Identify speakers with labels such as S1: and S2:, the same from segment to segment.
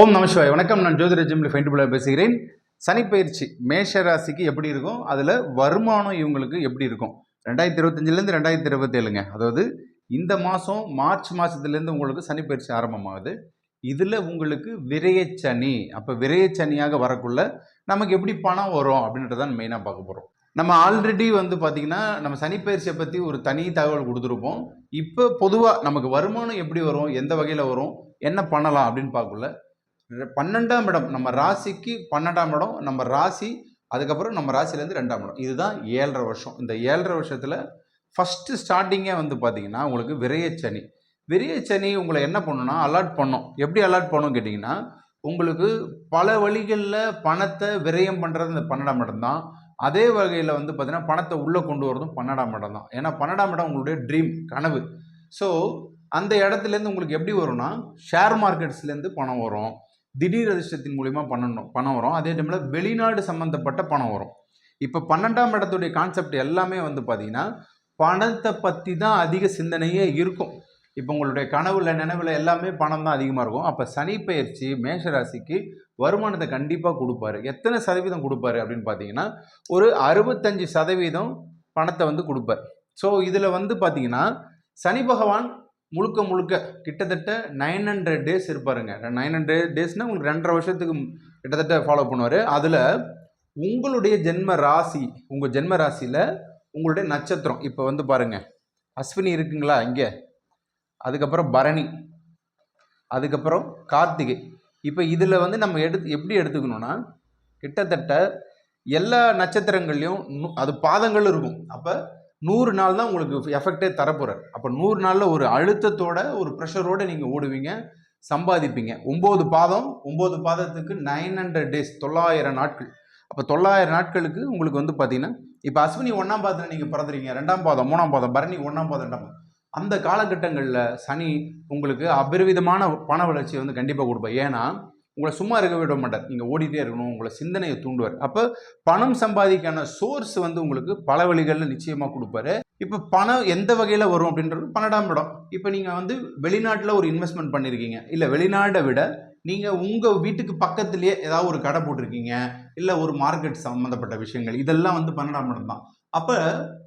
S1: ஓம் நமசிவாய் வணக்கம் நான் ஜோதிட ஜிம்ல ஃபைண்டுபுல பேசுகிறேன். சனிப்பயிற்சி மேஷ ராசிக்கு எப்படி இருக்கும்? அதில் வருமானம் இவங்களுக்கு எப்படி இருக்கும்? ரெண்டாயிரத்தி இருபத்தஞ்சிலேருந்து ரெண்டாயிரத்தி இருபத்தேழுங்க. அதாவது இந்த மாதம் மார்ச் மாதத்துலேருந்து உங்களுக்கு சனிப்பயிற்சி ஆரம்பமாகுது. இதில் உங்களுக்கு விரையச்சனி அப்போ விரையச்சனியாக வரக்குள்ள நமக்கு எப்படி பணம் வரும் அப்படின்றத மெயினாக பார்க்க போகிறோம் நம்ம ஆல்ரெடி வந்து பார்த்திங்கன்னா நம்ம சனிப்பயிற்சியை பற்றி ஒரு தனி தகவல் கொடுத்துருப்போம். இப்போ பொதுவாக நமக்கு வருமானம் எப்படி வரும்? எந்த வகையில் வரும்? என்ன பண்ணலாம் அப்படின்னு பார்க்கல பன்னெண்டாம் இடம் நம்ம ராசிக்கு பன்னெண்டாம் இடம் நம்ம ராசி அதுக்கப்புறம் நம்ம ராசிலேருந்து ரெண்டாம் இடம். இதுதான் ஏழரை வருஷம். இந்த ஏழரை வருஷத்தில் ஃபஸ்ட்டு ஸ்டார்டிங்கே வந்து பார்த்தீங்கன்னா உங்களுக்கு விரையச்சனி விரையச்சனி உங்களை என்ன பண்ணுன்னா அலாட் பண்ணும். எப்படி அலாட் பண்ணும் கேட்டிங்கன்னா உங்களுக்கு பல வழிகளில் பணத்தை விரயம் பண்ணுறது இந்த பன்னெண்டாம் இடம் தான். அதே வகையில் வந்து பார்த்திங்கன்னா பணத்தை உள்ளே கொண்டு வரதும் பன்னெண்டாம் இடம் தான். ஏன்னா பன்னெண்டாம் இடம் உங்களுடைய ட்ரீம் கனவு. ஸோ அந்த இடத்துலேருந்து உங்களுக்கு எப்படி வரும்னா ஷேர் மார்க்கெட்ஸ்லேருந்து பணம் வரும். திடீர் அதிர்ஷ்டத்தின் மூலிமா பண்ணணும் பணம் வரும். அதே டைமில் வெளிநாடு சம்மந்தப்பட்ட பணம் வரும். இப்போ பன்னெண்டாம் இடத்துடைய கான்செப்ட் எல்லாமே வந்து பார்த்தீங்கன்னா பணத்தை பற்றி தான் அதிக சிந்தனையே இருக்கும். இப்போ உங்களுடைய கனவுல நினைவில் எல்லாமே பணம் தான் அதிகமாக இருக்கும். அப்போ சனி பயிற்சி மேஷராசிக்கு வருமானத்தை கண்டிப்பாக கொடுப்பாரு. எத்தனை சதவீதம் கொடுப்பாரு அப்படின்னு பார்த்தீங்கன்னா ஒரு அறுபத்தஞ்சு சதவீதம் பணத்தை வந்து கொடுப்பார். ஸோ இதில் வந்து பார்த்தீங்கன்னா சனி பகவான் முழுக்க முழுக்க கிட்டத்தட்ட நைன் ஹண்ட்ரட் டேஸ் இருப்பாருங்க. நைன் ஹண்ட்ரட் டேஸ்னால் உங்களுக்கு ரெண்டரை வருஷத்துக்கு கிட்டத்தட்ட ஃபாலோ பண்ணுவார். அதில் உங்களுடைய ஜென்ம ராசி உங்கள் ஜென்ம ராசியில் உங்களுடைய நட்சத்திரம். இப்போ வந்து பாருங்கள் அஸ்வினி இருக்குங்களா இங்கே? அதுக்கப்புறம் பரணி. அதுக்கப்புறம் கார்த்திகை. இப்போ இதில் வந்து நம்ம எடுத்து எப்படி எடுத்துக்கணும்னா கிட்டத்தட்ட எல்லா நட்சத்திரங்கள்லையும் அது பாதங்கள் இருக்கும். அப்போ நூறு நாள் தான் உங்களுக்கு எஃபெக்டே தரப்போகிறார் அப்போ நூறு நாளில் ஒரு அழுத்தத்தோட ஒரு ப்ரெஷரோடு நீங்கள் ஓடுவீங்க சம்பாதிப்பீங்க. ஒம்பது பாதம் ஒம்பது பாதத்துக்கு நைன் ஹண்ட்ரட் டேஸ் தொள்ளாயிரம் நாட்கள். அப்போ தொள்ளாயிரம் நாட்களுக்கு உங்களுக்கு வந்து பார்த்தீங்கன்னா இப்போ அஸ்வினி ஒன்றாம் பாதத்தில் நீங்கள் பிறந்துறீங்க ரெண்டாம் பாதம் மூணாம் பாதம் பரணி ஒன்றாம் பாதம் ரெண்டாம் பாதம். அந்த காலகட்டங்களில் சனி உங்களுக்கு அபரிவிதமான பண வளர்ச்சியை வந்து கண்டிப்பாக கொடுப்பேன் ஏன்னா உங்களை சும்மா இருக்க விட மாட்டார். நீங்கள் ஓடிட்டே இருக்கணும் உங்களை சிந்தனையை தூண்டுவார். அப்போ பணம் சம்பாதிக்கான சோர்ஸ் வந்து உங்களுக்கு பல வழிகளில் நிச்சயமாக கொடுப்பாரு. இப்போ பணம் எந்த வகையில் வரும் அப்படின்றது பன்னெண்டாம் இடம். இப்போ நீங்கள் வந்து வெளிநாட்டில் ஒரு இன்வெஸ்ட்மெண்ட் பண்ணியிருக்கீங்க இல்லை வெளிநாட்டை விட நீங்கள் உங்கள் வீட்டுக்கு பக்கத்துலேயே ஏதாவது ஒரு கடை போட்டிருக்கீங்க. இல்லை ஒரு மார்க்கெட் சம்மந்தப்பட்ட விஷயங்கள். இதெல்லாம் வந்து பன்னெண்டாம் இடம் தான். அப்போ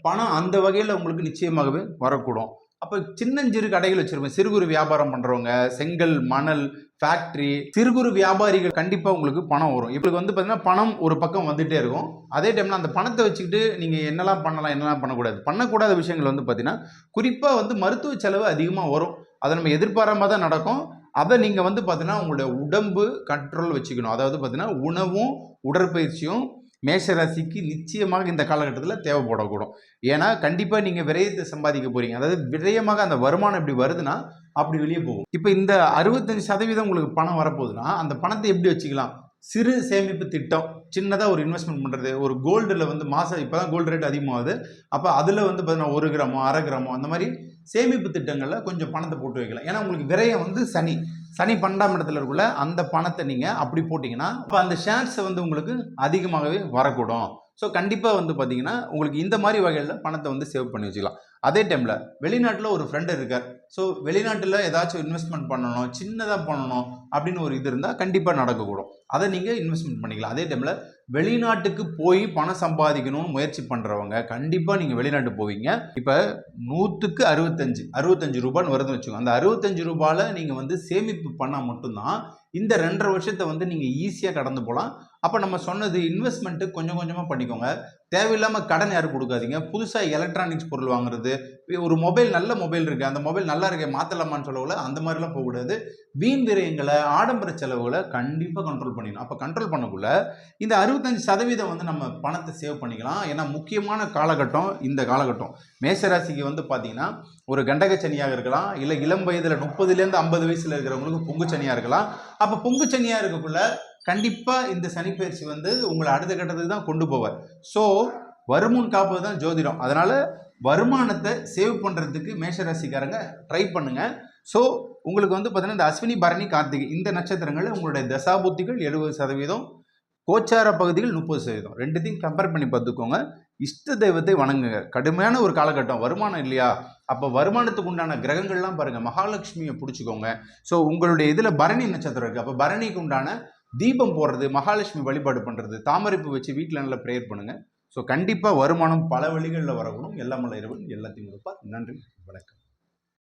S1: பணம் அந்த வகையில் உங்களுக்கு நிச்சயமாகவே வரக்கூடும். அப்போ சின்னஞ்சிறு கடைகள் வச்சுருப்பேன் சிறு குறு வியாபாரம் பண்ணுறவங்க செங்கல் மணல் ஃபேக்ட்ரி சிறு குறு வியாபாரிகள் கண்டிப்பாக உங்களுக்கு பணம் வரும். இப்போ வந்து பார்த்தீங்கன்னா பணம் ஒரு பக்கம் வந்துகிட்டே இருக்கும். அதே டைமில் அந்த பணத்தை வச்சுக்கிட்டு நீங்கள் என்னெல்லாம் பண்ணலாம் என்னெல்லாம் பண்ணக்கூடாது. பண்ணக்கூடாத விஷயங்கள் வந்து பார்த்தீங்கன்னா குறிப்பாக வந்து மருத்துவ செலவு அதிகமாக வரும். அதை நம்ம எதிர்பாராமல் தான் நடக்கும். அதை நீங்கள் வந்து பார்த்தீங்கன்னா உங்களுடைய உடம்பு கண்ட்ரோல் வச்சுக்கணும். அதாவது பார்த்தீங்கன்னா உணவும் உடற்பயிற்சியும் மேஷராசிக்கு நிச்சயமாக இந்த காலகட்டத்தில் தேவைப்படக்கூடும். ஏன்னா கண்டிப்பாக நீங்கள் விரயத்தை சம்பாதிக்க போகிறீங்க அதாவது விரயமாக அந்த வருமானம் இப்படி வருதுன்னா அப்படி வெளியே போகும். இப்போ இந்த அறுபத்தஞ்சு சதவீதம் உங்களுக்கு பணம் வரப்போகுதுன்னா அந்த பணத்தை எப்படி வச்சுக்கலாம்? சிறு சேமிப்பு திட்டம். சின்னதாக ஒரு இன்வெஸ்ட்மெண்ட் பண்ணுறது ஒரு கோல்டில் வந்து மாதம் இப்போ தான் கோல்டு ரேட் அதிகமாகுது. அப்போ அதில் வந்து பார்த்தீங்கன்னா ஒரு கிராமோ அரை கிராமோ அந்த மாதிரி சேமிப்பு திட்டங்களில் கொஞ்சம் பணத்தை போட்டு வைக்கலாம். ஏன்னா உங்களுக்கு விரயம் வந்து சனி. சனி பன்னெண்டாம் இடத்துல இருக்குள்ள அந்த பணத்தை நீங்கள் அப்படி போட்டிங்கன்னா அப்போ அந்த ஷேர்ஸை வந்து உங்களுக்கு அதிகமாகவே வரக்கூடும். ஸோ கண்டிப்பாக வந்து பார்த்தீங்கன்னா உங்களுக்கு இந்த மாதிரி வகையில் பணத்தை வந்து சேவ் பண்ணி வச்சுக்கலாம். அதே டைமில் வெளிநாட்டில் ஒரு ஃப்ரெண்டு இருக்கார். ஸோ வெளிநாட்டில் ஏதாச்சும் இன்வெஸ்ட்மெண்ட் பண்ணணும் சின்னதாக பண்ணணும் அப்படின்னு ஒரு இது இருந்தால் கண்டிப்பாக நடக்கக்கூடும். அதை நீங்கள் இன்வெஸ்ட்மெண்ட் பண்ணிக்கலாம். அதே டைமில் வெளிநாட்டுக்கு போய் பணம் சம்பாதிக்கணும்னு முயற்சி பண்ணுறவங்க கண்டிப்பாக நீங்கள் வெளிநாட்டு போவீங்க. இப்போ நூற்றுக்கு அறுபத்தஞ்சு அறுபத்தஞ்சு ரூபான்னு வருதுன்னு வச்சுக்கோங்க. அந்த அறுபத்தஞ்சு ரூபாயில் நீங்கள் வந்து சேமிப்பு பண்ணால் மட்டும்தான் இந்த ரெண்டரை வருஷத்தை வந்து நீங்கள் ஈஸியாக கடந்து போகலாம். அப்போ நம்ம சொன்னது இன்வெஸ்ட்மெண்ட்டு கொஞ்சம் கொஞ்சமாக பண்ணிக்கோங்க. தேவையில்லாமல் கடன் யாரும் கொடுக்காதீங்க. புதுசாக எலக்ட்ரானிக்ஸ் பொருள் வாங்குறது ஒரு மொபைல் நல்ல மொபைல் இருக்குது அந்த மொபைல் நல்லா இருக்கே மாற்றலாமான்னு சொல்லக்குள்ள அந்த மாதிரிலாம் போகக்கூடாது. வீண் விரயங்களை ஆடம்பர செலவுகளை கண்டிப்பாக கண்ட்ரோல் பண்ணிடணும் அப்போ கண்ட்ரோல் பண்ணக்குள்ள இந்த அறுபத்தஞ்சு சதவீதம் வந்து நம்ம பணத்தை சேவ் பண்ணிக்கலாம். ஏன்னா முக்கியமான காலகட்டம் இந்த காலகட்டம். மேசராசிக்கு வந்து பார்த்தீங்கன்னா ஒரு கண்டகச்சனியாக இருக்கலாம். இல்லை இளம் வயதில் முப்பதுலேருந்து ஐம்பது வயசில் இருக்கிறவங்களுக்கு பொங்குச்சனியாக இருக்கலாம். அப்போ பொங்குச்சனியாக இருக்கக்குள்ள கண்டிப்பாக இந்த சனிப்பயிற்சி வந்து உங்களை அடுத்த கட்டத்துக்கு தான் கொண்டு போவார். ஸோ வருமுன் காப்பது தான் ஜோதிடம். அதனால் வருமானத்தை சேவ் பண்ணுறதுக்கு மேஷராசிக்காரங்க ட்ரை பண்ணுங்கள் ஸோ உங்களுக்கு வந்து பார்த்தீங்கன்னா இந்த அஸ்வினி பரணி கார்த்திகை இந்த நட்சத்திரங்களில் உங்களுடைய தசாபுத்திகள் எழுபது சதவீதம் கோச்சார பகுதிகள் முப்பது சதவீதம். ரெண்டுத்தையும் கம்பேர் பண்ணி பார்த்துக்கோங்க. இஷ்ட தெய்வத்தை வணங்குங்க. கடுமையான ஒரு காலகட்டம். வருமானம் இல்லையா? அப்போ வருமானத்துக்கு உண்டான கிரகங்கள்லாம் பாருங்கள் மகாலட்சுமியை பிடிச்சிக்கோங்க. ஸோ உங்களுடைய இதில் பரணி நட்சத்திரம் இருக்குது அப்போ பரணிக்கு உண்டான தீபம் போடுறது மகாலட்சுமி வழிபாடு பண்ணுறது தாமரைப்பு வச்சு வீட்டில் நல்லா ப்ரேயர் பண்ணுங்கள் ஸோ கண்டிப்பாக வருமானம் பல வழிகளில் வரக்கூடும் எல்லாம் இரவு எல்லாத்தையும் கொடுப்பார். நன்றி வணக்கம்.